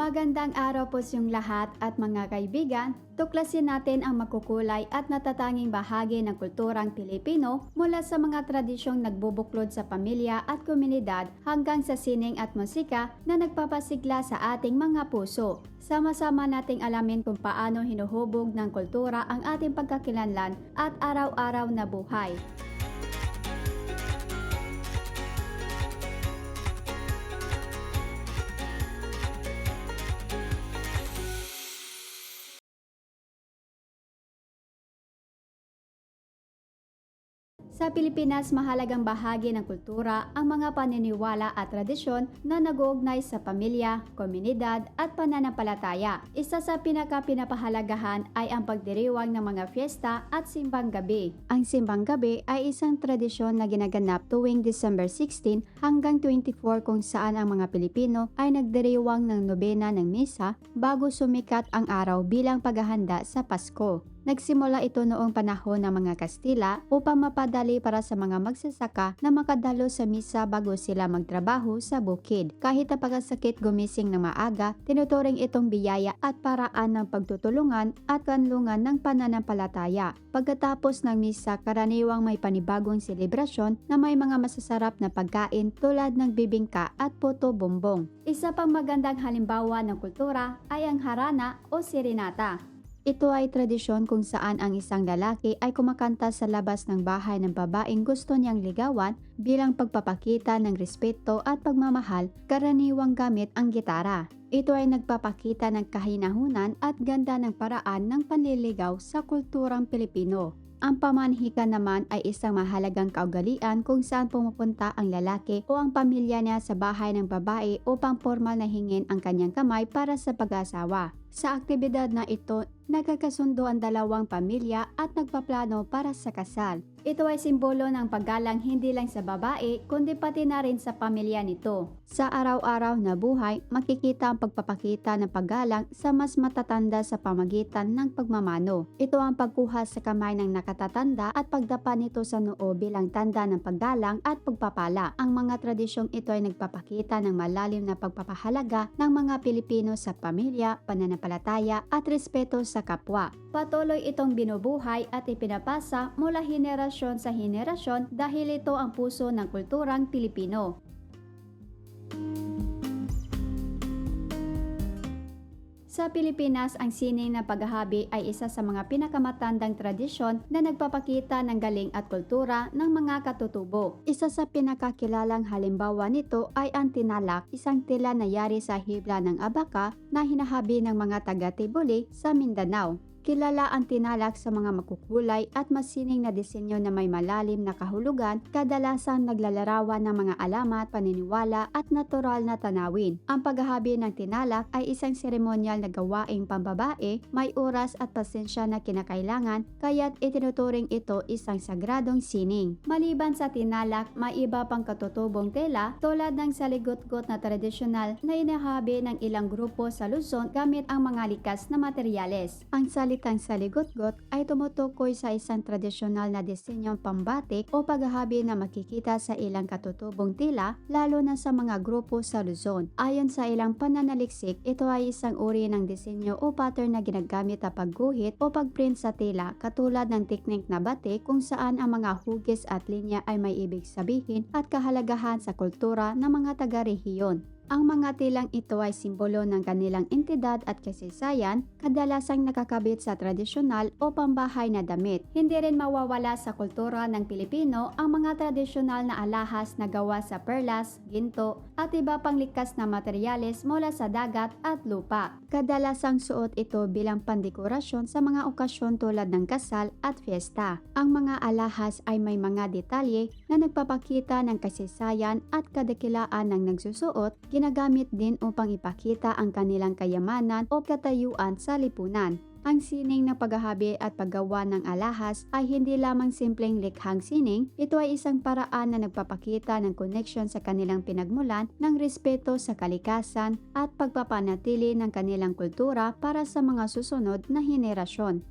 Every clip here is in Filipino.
Magandang araw po sa lahat at mga kaibigan. Tuklasin natin ang makukulay at natatanging bahagi ng kulturang Pilipino mula sa mga tradisyong nagbubuklod sa pamilya at komunidad hanggang sa sining at musika na nagpapasigla sa ating mga puso. Sama-sama nating alamin kung paano hinuhubog ng kultura ang ating pagkakilanlan at araw-araw na buhay. Sa Pilipinas, mahalagang bahagi ng kultura ang mga paniniwala at tradisyon na nag-uugnay sa pamilya, komunidad at pananampalataya. Isa sa pinaka-pinapahalagahan ay ang pagdiriwang ng mga fiesta at simbang gabi. Ang simbang gabi ay isang tradisyon na ginaganap tuwing December 16 hanggang 24 kung saan ang mga Pilipino ay nagdiriwang ng nobena ng misa bago sumikat ang araw bilang paghahanda sa Pasko. Nagsimula ito noong panahon ng mga Kastila upang mapadali para sa mga magsasaka na makadalo sa misa bago sila magtrabaho sa bukid. Kahit ang pagkasakit gumising ng maaga, tinuturing itong biyaya at paraan ng pagtutulungan at kanlungan ng pananampalataya. Pagkatapos ng misa, karaniwang may panibagong selebrasyon na may mga masasarap na pagkain tulad ng bibingka at puto bumbong. Isa pang magandang halimbawa ng kultura ay ang harana o serenata. Ito ay tradisyon kung saan ang isang lalaki ay kumakanta sa labas ng bahay ng babaeng gusto niyang ligawan bilang pagpapakita ng respeto at pagmamahal, karaniwang gamit ang gitara. Ito ay nagpapakita ng kahinahunan at ganda ng paraan ng panliligaw sa kulturang Pilipino. Ang pamanhika naman ay isang mahalagang kaugalian kung saan pumupunta ang lalaki o ang pamilya niya sa bahay ng babae upang formal na hingin ang kanyang kamay para sa pag-asawa. Sa aktibidad na ito, nagkakasundo ang dalawang pamilya at nagpaplano para sa kasal. Ito ay simbolo ng paggalang hindi lang sa babae kundi pati na rin sa pamilya nito. Sa araw-araw na buhay, makikita ang pagpapakita ng paggalang sa mas matatanda sa pamagitan ng pagmamano. Ito ang pagkuha sa kamay ng nakatatanda at pagdapa nito sa noo bilang tanda ng paggalang at pagpapala. Ang mga tradisyong ito ay nagpapakita ng malalim na pagpapahalaga ng mga Pilipino sa pamilya, pananampalataya at respeto sa kapwa. Patuloy itong binubuhay at ipinapasa mula henerasyon sa henerasyon dahil ito ang puso ng kulturang Pilipino. Sa Pilipinas, ang sining na paghahabi ay isa sa mga pinakamatandang tradisyon na nagpapakita ng galing at kultura ng mga katutubo. Isa sa pinakakilalang halimbawa nito ay ang tinalak, isang tila na yari sa hibla ng abaka na hinahabi ng mga taga-Tibuli sa Mindanao. Kilala ang tinalak sa mga makukulay at masining na disenyo na may malalim na kahulugan, kadalasan naglalarawan ng mga alamat, paniniwala at natural na tanawin. Ang paghahabi ng tinalak ay isang seremonyal na gawaing pambabae, may oras at pasensya na kinakailangan, kaya't itinuturing ito isang sagradong sining. Maliban sa tinalak, may iba pang katutubong tela tulad ng saligot-got na tradisyonal na inahabi ng ilang grupo sa Luzon gamit ang mga likas na materyales. Ang salitang saligot-got ay tumutukoy sa isang tradisyonal na disenyong pambatik o paghahabi na makikita sa ilang katutubong tila lalo na sa mga grupo sa Luzon. Ayon sa ilang pananaliksik, ito ay isang uri ng disenyo o pattern na ginagamit sa pagguhit o pagprint sa tela katulad ng teknik na batik kung saan ang mga hugis at linya ay may ibig sabihin at kahalagahan sa kultura ng mga taga-rehiyon. Ang mga tilang ito ay simbolo ng kanilang entidad at kasaysayan, kadalasang nakakabit sa tradisyonal o pambahay na damit. Hindi rin mawawala sa kultura ng Pilipino ang mga tradisyonal na alahas na gawa sa perlas, ginto, at iba pang likas na materyales mula sa dagat at lupa. Kadalasang suot ito bilang pandekorasyon sa mga okasyon tulad ng kasal at fiesta. Ang mga alahas ay may mga detalye na nagpapakita ng kasaysayan at kadakilaan ng nagsusuot, ginagamit din upang ipakita ang kanilang kayamanan o katayuan sa lipunan. Ang sining na paghahabi at paggawa ng alahas ay hindi lamang simpleng likhang sining, ito ay isang paraan na nagpapakita ng connection sa kanilang pinagmulan ng respeto sa kalikasan at pagpapanatili ng kanilang kultura para sa mga susunod na henerasyon.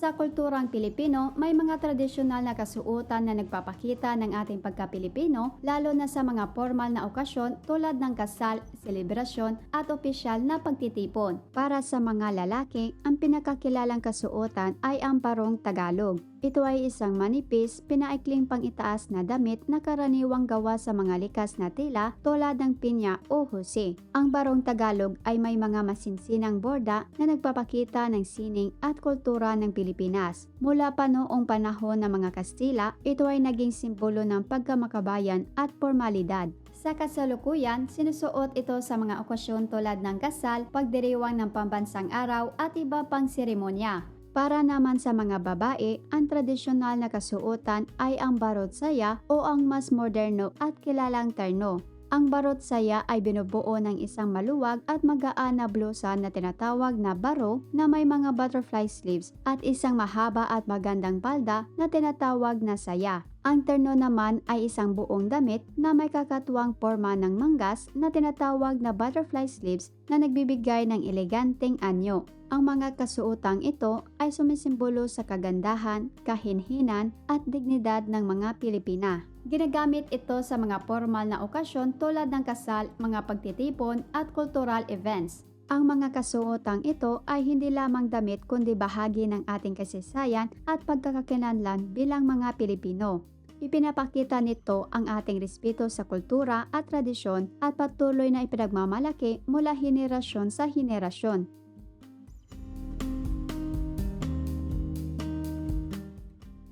Sa kulturang Pilipino, may mga tradisyonal na kasuotan na nagpapakita ng ating pagka-Pilipino, lalo na sa mga formal na okasyon tulad ng kasal, selebrasyon at opisyal na pagtitipon. Para sa mga lalaki, ang pinakakilalang kasuotan ay ang parong Tagalog. Ito ay isang manipis, pinaikling pangitaas na damit na karaniwang gawa sa mga likas na tela tulad ng pinya o hose. Ang barong Tagalog ay may mga masinsinang borda na nagpapakita ng sining at kultura ng Pilipinas. Mula pa noong panahon ng mga Kastila, ito ay naging simbolo ng pagkamakabayan at formalidad. Sa kasalukuyan, sinusuot ito sa mga okasyon tulad ng kasal, pagdiriwang ng pambansang araw at iba pang seremonya. Para naman sa mga babae, ang tradisyonal na kasuotan ay ang barot saya o ang mas moderno at kilalang terno. Ang barot saya ay binubuo ng isang maluwag at magaan na blusa na tinatawag na baro na may mga butterfly sleeves at isang mahaba at magandang palda na tinatawag na saya. Ang terno naman ay isang buong damit na may kakatuwang forma ng manggas na tinatawag na butterfly sleeves na nagbibigay ng eleganteng anyo. Ang mga kasuotang ito ay sumisimbolo sa kagandahan, kahinhinan at dignidad ng mga Pilipina. Ginagamit ito sa mga formal na okasyon tulad ng kasal, mga pagtitipon at cultural events. Ang mga kasuotang ito ay hindi lamang damit kundi bahagi ng ating kasaysayan at pagkakakinanlan bilang mga Pilipino. Ipinapakita nito ang ating respeto sa kultura at tradisyon at patuloy na ipinagmamalaki mula henerasyon sa henerasyon.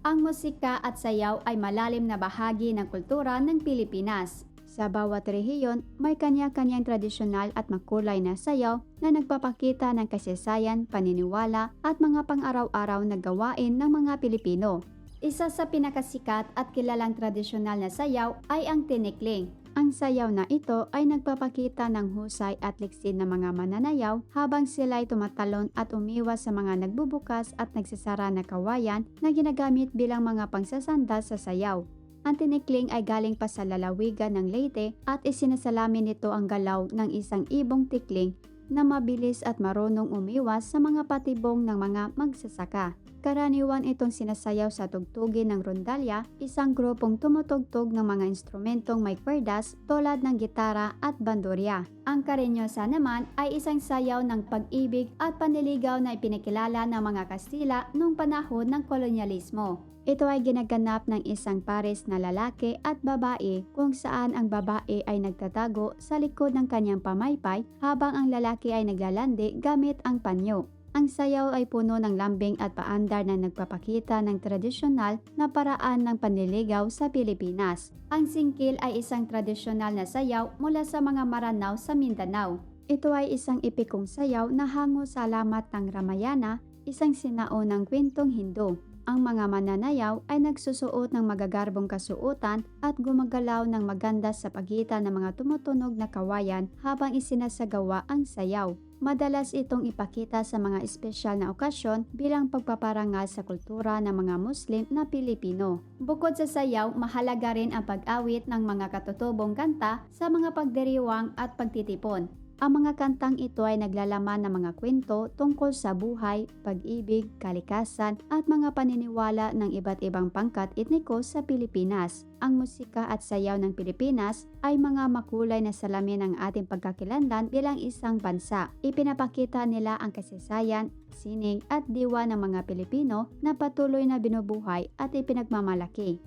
Ang musika at sayaw ay malalim na bahagi ng kultura ng Pilipinas. Sa bawat rehiyon, may kanya-kanyang tradisyonal at makulay na sayaw na nagpapakita ng kasaysayan, paniniwala at mga pang-araw-araw na gawain ng mga Pilipino. Isa sa pinakasikat at kilalang tradisyonal na sayaw ay ang tinikling. Ang sayaw na ito ay nagpapakita ng husay at liksid ng mga mananayaw habang sila'y tumatalon at umiwas sa mga nagbubukas at nagsasara na kawayan na ginagamit bilang mga pangsasanda sa sayaw. Ang tinikling ay galing pa sa lalawigan ng Leyte at isinasalamin nito ang galaw ng isang ibong tikling na mabilis at marunong umiwas sa mga patibong ng mga magsasaka. Karaniwan itong sinasayaw sa tugtugin ng rondalya, isang grupong tumutugtog ng mga instrumentong may kwerdas tulad ng gitara at bandurya. Ang karenyosa naman ay isang sayaw ng pag-ibig at panliligaw na ipinakilala ng mga Kastila noong panahon ng kolonyalismo. Ito ay ginaganap ng isang pares na lalaki at babae kung saan ang babae ay nagtatago sa likod ng kanyang pamaypay habang ang lalaki ay naglalandi gamit ang panyo. Ang sayaw ay puno ng lambing at paandar na nagpapakita ng tradisyonal na paraan ng panliligaw sa Pilipinas. Ang singkil ay isang tradisyonal na sayaw mula sa mga Maranao sa Mindanao. Ito ay isang epikong sayaw na hango sa alamat ng Ramayana, isang sinaunang kwentong Hindu. Ang mga mananayaw ay nagsusuot ng magagarbong kasuotan at gumagalaw ng maganda sa pagitan ng mga tumutunog na kawayan habang isinasagawa ang sayaw. Madalas itong ipakita sa mga espesyal na okasyon bilang pagpaparangal sa kultura ng mga Muslim na Pilipino. Bukod sa sayaw, mahalaga rin ang pag-awit ng mga katutubong kanta sa mga pagdiriwang at pagtitipon. Ang mga kantang ito ay naglalaman ng mga kwento tungkol sa buhay, pag-ibig, kalikasan at mga paniniwala ng iba't ibang pangkat etniko sa Pilipinas. Ang musika at sayaw ng Pilipinas ay mga makulay na salamin ng ating pagkakilanlan bilang isang bansa. Ipinapakita nila ang kasaysayan, sining at diwa ng mga Pilipino na patuloy na binubuhay at ipinagmamalaki.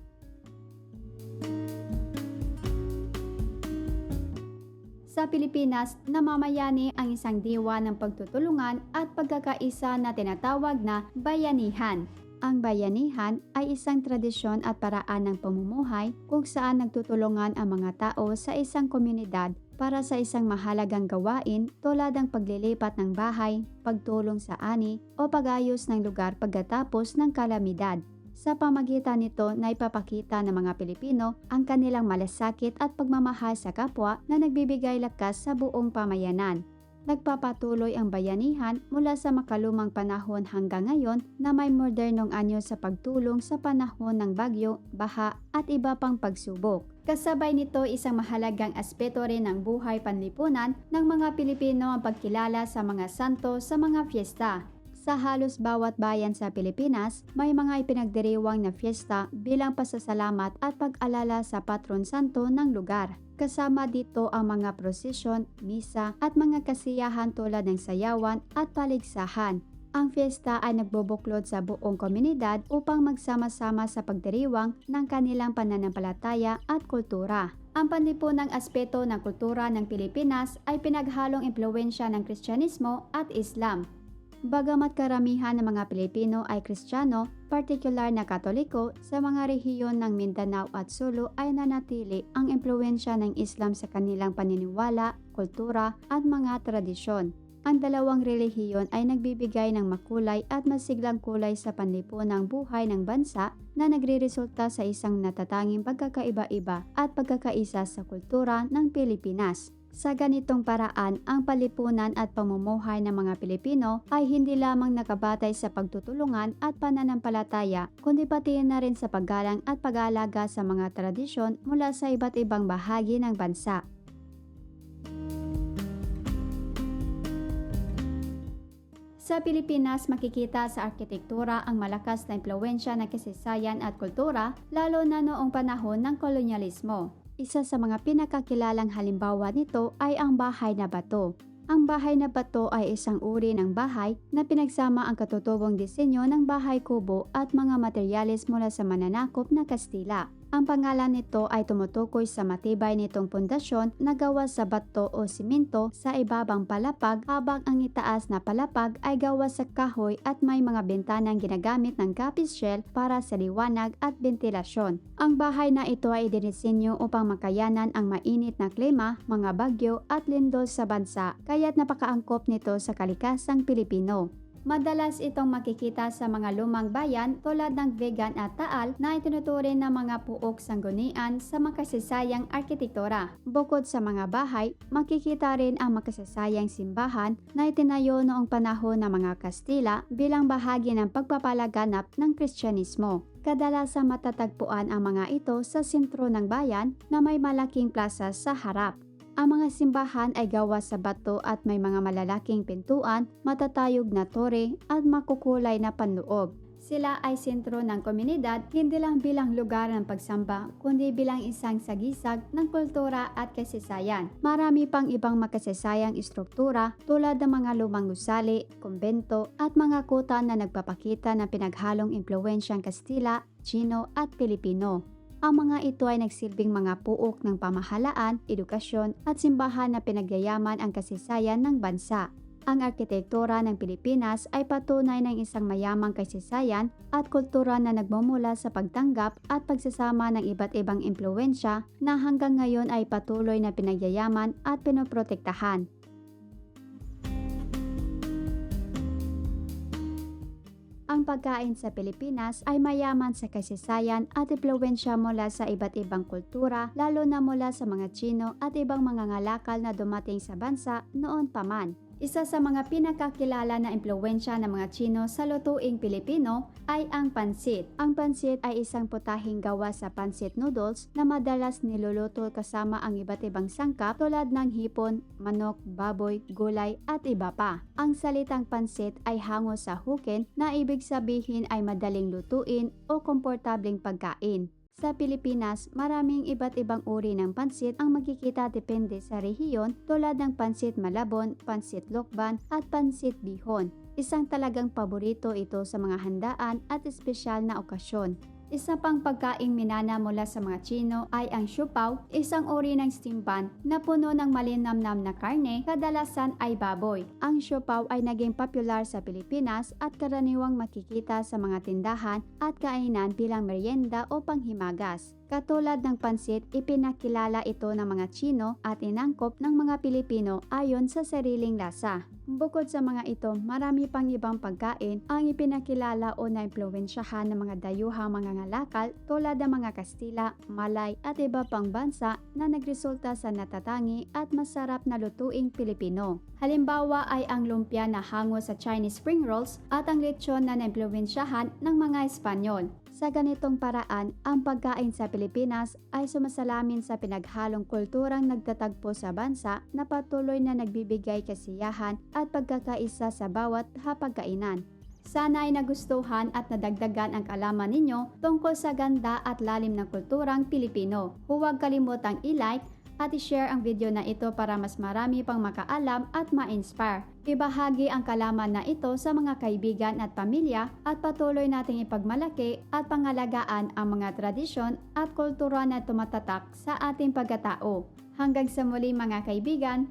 Sa Pilipinas, namamayani ang isang diwa ng pagtutulungan at pagkakaisa na tinatawag na bayanihan. Ang bayanihan ay isang tradisyon at paraan ng pamumuhay kung saan nagtutulungan ang mga tao sa isang komunidad para sa isang mahalagang gawain tulad ng paglilipat ng bahay, pagtulong sa ani o pagayos ng lugar pagkatapos ng kalamidad. Sa pamagitan nito na ipapakita ng mga Pilipino ang kanilang malasakit at pagmamahal sa kapwa na nagbibigay lakas sa buong pamayanan. Nagpapatuloy ang bayanihan mula sa makalumang panahon hanggang ngayon na may modernong anyo sa pagtulong sa panahon ng bagyo, baha at iba pang pagsubok. Kasabay nito isang mahalagang aspeto rin ng buhay panlipunan ng mga Pilipino ang pagkilala sa mga santo sa mga fiesta. Sa halos bawat bayan sa Pilipinas, may mga ipinagdiriwang na fiesta bilang pasasalamat at pag-alala sa patron santo ng lugar. Kasama dito ang mga prosesyon, misa at mga kasiyahan tulad ng sayawan at paligsahan. Ang fiesta ay nagbubuklod sa buong komunidad upang magsama-sama sa pagdiriwang ng kanilang pananampalataya at kultura. Ang panlipunang aspeto ng kultura ng Pilipinas ay pinaghalong impluensya ng Kristyanismo at Islam. Bagamat karamihan ng mga Pilipino ay Kristiyano, partikular na Katoliko, sa mga rehiyon ng Mindanao at Sulu ay nanatili ang impluensya ng Islam sa kanilang paniniwala, kultura at mga tradisyon. Ang dalawang relihiyon ay nagbibigay ng makulay at masiglang kulay sa panlipunang buhay ng bansa na nagreresulta sa isang natatanging pagkakaiba-iba at pagkakaisa sa kultura ng Pilipinas. Sa ganitong paraan, ang palipunan at pamumuhay ng mga Pilipino ay hindi lamang nakabatay sa pagtutulungan at pananampalataya, kundi pati na rin sa paggalang at pag-aalaga sa mga tradisyon mula sa iba't ibang bahagi ng bansa. Sa Pilipinas, makikita sa arkitektura ang malakas na impluensya ng kasaysayan at kultura, lalo na noong panahon ng kolonyalismo. Isa sa mga pinakakilalang halimbawa nito ay ang bahay na bato. Ang bahay na bato ay isang uri ng bahay na pinagsama ang katutubong disenyo ng bahay kubo at mga materyales mula sa mananakop na Kastila. Ang pangalan nito ay tumutukoy sa matibay nitong pundasyon na gawa sa bato o simento sa ibabang palapag habang ang itaas na palapag ay gawa sa kahoy at may mga bentanang ginagamit ng kapis shell para sa liwanag at ventilasyon. Ang bahay na ito ay dinisenyo upang makayanan ang mainit na klima, mga bagyo at lindol sa bansa kaya't napakaangkop nito sa kalikasang Pilipino. Madalas itong makikita sa mga lumang bayan tulad ng Vegan at Taal na itinuturing na mga puok sanggunian sa makasasayang arkitektura. Bukod sa mga bahay, makikita rin ang makasasayang simbahan na itinayo noong panahon ng mga Kastila bilang bahagi ng pagpapalaganap ng Kristyanismo. Kadalasang matatagpuan ang mga ito sa sentro ng bayan na may malaking plaza sa harap. Ang mga simbahan ay gawa sa bato at may mga malalaking pintuan, matatayog na tore at makukulay na panloob. Sila ay sentro ng komunidad hindi lang bilang lugar ng pagsamba kundi bilang isang sagisag ng kultura at kasaysayan. Marami pang ibang makasasayang istruktura tulad ng mga lumang gusali, kumbento at mga kuta na nagpapakita ng pinaghalong impluensyang Kastila, Chino at Pilipino. Ang mga ito ay nagsilbing mga puok ng pamahalaan, edukasyon at simbahan na pinagyayaman ang kasaysayan ng bansa. Ang arkitektura ng Pilipinas ay patunay ng isang mayamang kasaysayan at kultura na nagmumula sa pagtanggap at pagsasama ng iba't ibang impluensya na hanggang ngayon ay patuloy na pinagyayaman at pinoprotektahan. Ang pagkain sa Pilipinas ay mayaman sa kasaysayan at impluensya mula sa iba't ibang kultura, lalo na mula sa mga Chino at ibang mga ngalakal na dumating sa bansa noon pa man. Isa sa mga pinakakilala na impluensya ng mga Chino sa lutuing Pilipino ay ang pansit. Ang pansit ay isang putahing gawa sa pansit noodles na madalas niluluto kasama ang iba't ibang sangkap tulad ng hipon, manok, baboy, gulay at iba pa. Ang salitang pansit ay hango sa hukin na ibig sabihin ay madaling lutuin o komportableng pagkain. Sa Pilipinas, maraming iba't ibang uri ng pansit ang makikita depende sa rehiyon tulad ng pansit malabon, pansit lokban at pansit bihon. Isang talagang paborito ito sa mga handaan at espesyal na okasyon. Isa pang pagkaing minana mula sa mga Chino ay ang siupaw, isang uri ng steam pan na puno ng malinamnam na karne, kadalasan ay baboy. Ang siupaw ay naging popular sa Pilipinas at karaniwang makikita sa mga tindahan at kainan bilang merienda o panghimagas. Katulad ng pansit, ipinakilala ito ng mga Chino at inangkop ng mga Pilipino ayon sa sariling lasa. Bukod sa mga ito, marami pang ibang pagkain ang ipinakilala o naimpluwensyahan ng mga dayuhang mga ngalakal tulad ng mga Kastila, Malay at iba pang bansa na nagresulta sa natatangi at masarap na lutuing Pilipino. Halimbawa ay ang lumpia na hango sa Chinese spring rolls at ang lechon na naimpluwensyahan ng mga Espanyol. Sa ganitong paraan, ang pagkain sa Pilipinas ay sumasalamin sa pinaghalong kulturang nagtatagpo sa bansa na patuloy na nagbibigay kasiyahan at pagkakaisa sa bawat hapagkainan. Sana ay nagustuhan at nadagdagan ang kalaman ninyo tungkol sa ganda at lalim ng kulturang Pilipino. Huwag kalimutang i-like at i-share ang video na ito para mas marami pang makaalam at ma-inspire. Ibahagi ang kalaman na ito sa mga kaibigan at pamilya at patuloy nating ipagmalaki at pangalagaan ang mga tradisyon at kultura na tumatatak sa ating pagkatao. Hanggang sa muli mga kaibigan,